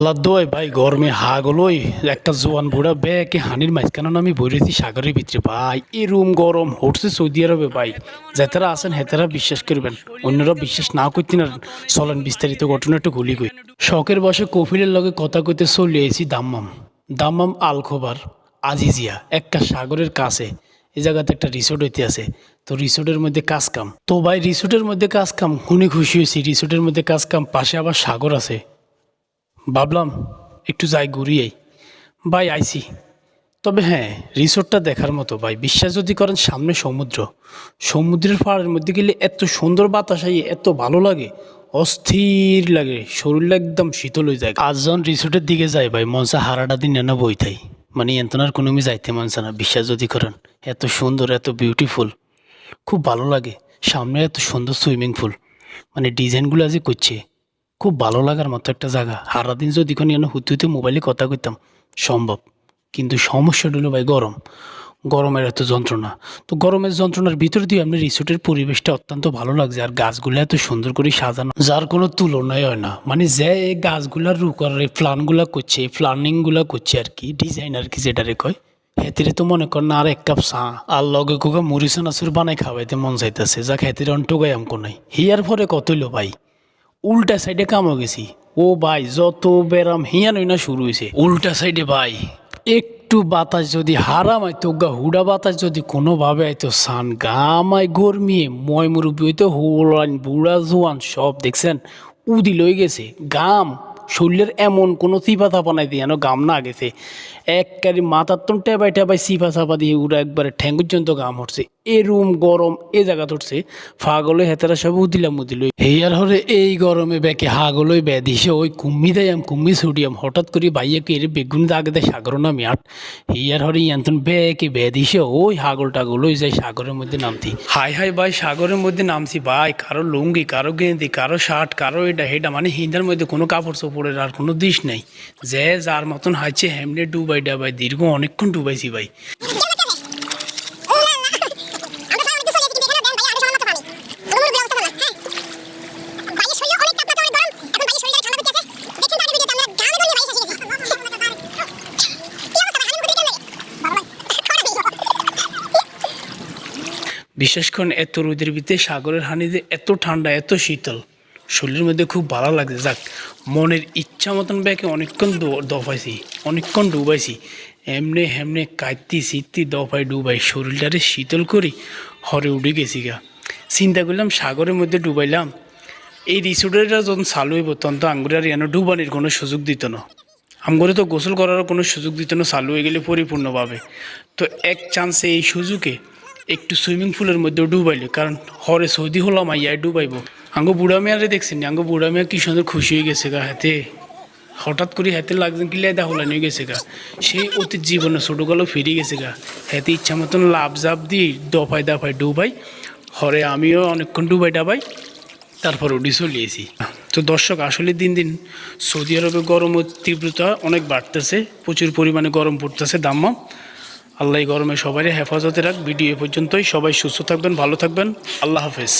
লাদ্দোয় ভাই গরমে হাগলই, একটা জোয়ান বুড়া ব্যাকে হানির মাঝখানে আমি বইরেছি সাগরের ভিতরে। ভাই, এই রুম গরম হটছে সৌদি আরবে ভাই। যেতারা আছেন হেতারা বিশ্বাস করবেন, অন্যরা বিশ্বাস না করতে না চলেন বিস্তারিত ঘটনা একটু গুলি কই। শখের বসে কফিলের লগে কথা কইতে চলে AC Dammam. Dammam Al Khobar Aziziyah, একটা সাগরের কাছে। এই জায়গাতে একটা রিসোর্ট হইতে আছে। তো রিসোর্টের মধ্যে কাজ কাম। তো ভাই রিসোর্টের মধ্যে কাজ কাম, শুনে খুশি হয়েছি। রিসোর্টের মধ্যে কাজ কাম, পাশে আবার সাগর আছে। ভাবলাম একটু যাই ঘুরিয়েই। ভাই, আইসি। তবে হ্যাঁ রিসোর্টটা দেখার মতো, ভাই। বিশ্বাস যদি করেন, সামনে সমুদ্র। সমুদ্রের পাহাড়ের মধ্যে গেলে এত সুন্দর বাতাস আই এত ভালো লাগে, অস্থির লাগে। শরীরটা একদম শীতল হয়ে যায়। আজ রিসোর্টের দিকে যায়, ভাই। মনসা হারাটা দিন না বই থাই। মানে এন্তনার কোনো আমি যাইতে মনসা না, বিশ্বাস যদি করেন। এত সুন্দর, এত বিউটিফুল খুব ভালো লাগে। সামনে এত সুন্দর সুইমিং পুল মানে ডিজাইনগুলো আজ করছে। খুব ভালো লাগার মতো একটা জায়গা। সারাদিন যদি কোনো হুতে হুতে মোবাইলে কথা কইতাম, সম্ভব। কিন্তু সমস্যাটা হলো ভাই গরম। গরমের এত যন্ত্রণা। তো গরমের যন্ত্রণার ভিতর দিয়ে আপনি রিসোর্টের পরিবেশটা অত্যন্ত ভালো লাগছে। আর গাছগুলো এত সুন্দর করে সাজানো, যার কোনো তুলনাই হয় না। মানে যে এই গাছগুলার রু করে প্ল্যানগুলা করছে প্ল্যানিংগুলা করছে আর কি ডিজাইন আর কি যেটারে কয়, হেতিরে তো মনে কর না আর এক কাপ চা। আর লগে কোকা মুড়িসন আসুর বানাই খাওয়াইতে মন চাইতেছে যা খেতির অন্টগাই আমকো নাই। হিয়ার পরে কত হইল ভাই? উল্টা সাইডে কামো গেছি। ও ভাই, যত বেরাম হিয়া নই না শুরু হয়েছে উল্টা সাইডে ভাই, একটু বাতাস যদি হারাম আইতো গা হুডা বাতাস যদি কোনোভাবে আইতো সান গামাই গরমিয়ে ময় মুরব্বী হইতো, হোলান, বুড়া, জোয়ান, সব দেখছেন উদি লই গেছে। গাম, শরীরের এমন কোনো চিপা চাপা নাই দিয়ে গাম না গেছে। এককারি মাথার তো টেবাই টেবাই চিপা চাপা দিয়ে উড়া একবারে ঠ্যাং পর্যন্ত গাম হচ্ছে। এ রুম গরম, এ জায়গা ধরছে। ফাগলে হেতারা সব উদিলাম উদিল হেয়ার হরে এই গরমে বেকে হাগলই বে দিছে ওই কুম্মি দেয়াম, কুম্মি ছুটিয়াম। হঠাৎ করে বাইয়া কে রে বেগুন দাগে দেয় সাগর নামি আট। হেয়ার হরে ইয়ান্তন বেকে বে দিছে ওই হাগল টাগল ওই যায় সাগরের মধ্যে নামতি। হাই হাই ভাই, সাগরের মধ্যে নামছি ভাই। কারও লুঙ্গি, কারও গেঞ্জি কারও শার্ট, কারও এটা হেটা মানে হিন্দার মধ্যে কোনো কাপড় চোপড়ের আর কোনো দিশ নেই। যে যার মতন হাইছে, হেমনে ডুবাই ডাবাই দীর্ঘ অনেকক্ষণ ডুবাইছি ভাই। বিশেষ করে এত রোদের ভিতরে সাগরের হানিতে এত ঠান্ডা, এত শীতল। শরীরের মধ্যে খুব ভালো লাগছে। যাক, মনের ইচ্ছা মতন ব্যাগে অনেকক্ষণ দফাইছি, অনেকক্ষণ ডুবাইছি। এমনে হেমনে কাঁদতি শীততি দফাই ডুবাই। শরীরটারে শীতল করি, হরে উঠে গেছি গা। চিন্তা করলাম সাগরের মধ্যে ডুবাইলাম। এই রিসোর্টেরটা যখন চালু হইব, তখন তো আঙ্গুরের যেন ডুবানির কোনো সুযোগ দিত না। আমগরে তো গোসল করার কোনো সুযোগ দিত না, চালু হয়ে গেলে পরিপূর্ণভাবে। তো এক চান্সে এই সুযোগে একটু সুইমিং পুলের মধ্যে ডুবাইলে, কারণ হরে সৌদি হলাম আইয়াই ডুবাইব। আঙ্গো বুড়া মেয়ারে দেখছেন আঙ্গো বুড়া মেয়া কি সুন্দর খুশি হয়ে গেছে গা হাতে। হঠাৎ করে হাতে লাগছেন কি লেদা হলা নিয়ে গেছে গা। সেই অতীত জীবনে ছোটোকালো ফিরে গেছে গা। হাতে ইচ্ছা মতন লাভ জাপ দিয়ে দফায় দফায় ডুবাই। হরে আমিও অনেকক্ষণ ডুবাই ডাবাই, তারপর উঠি চলিয়েছি তো দর্শক, আসলে দিন দিন সৌদি আরবে গরমের তীব্রতা অনেক বাড়তেছে, প্রচুর পরিমাণে গরম পড়তেছে দাম্মা আল্লাহ গরমে সবাই হেফাজতে রাখ। ভিডিও পর্যন্তই। সবাই সুস্থ থাকবেন ভালো থাকবেন। আল্লাহ হাফেজ।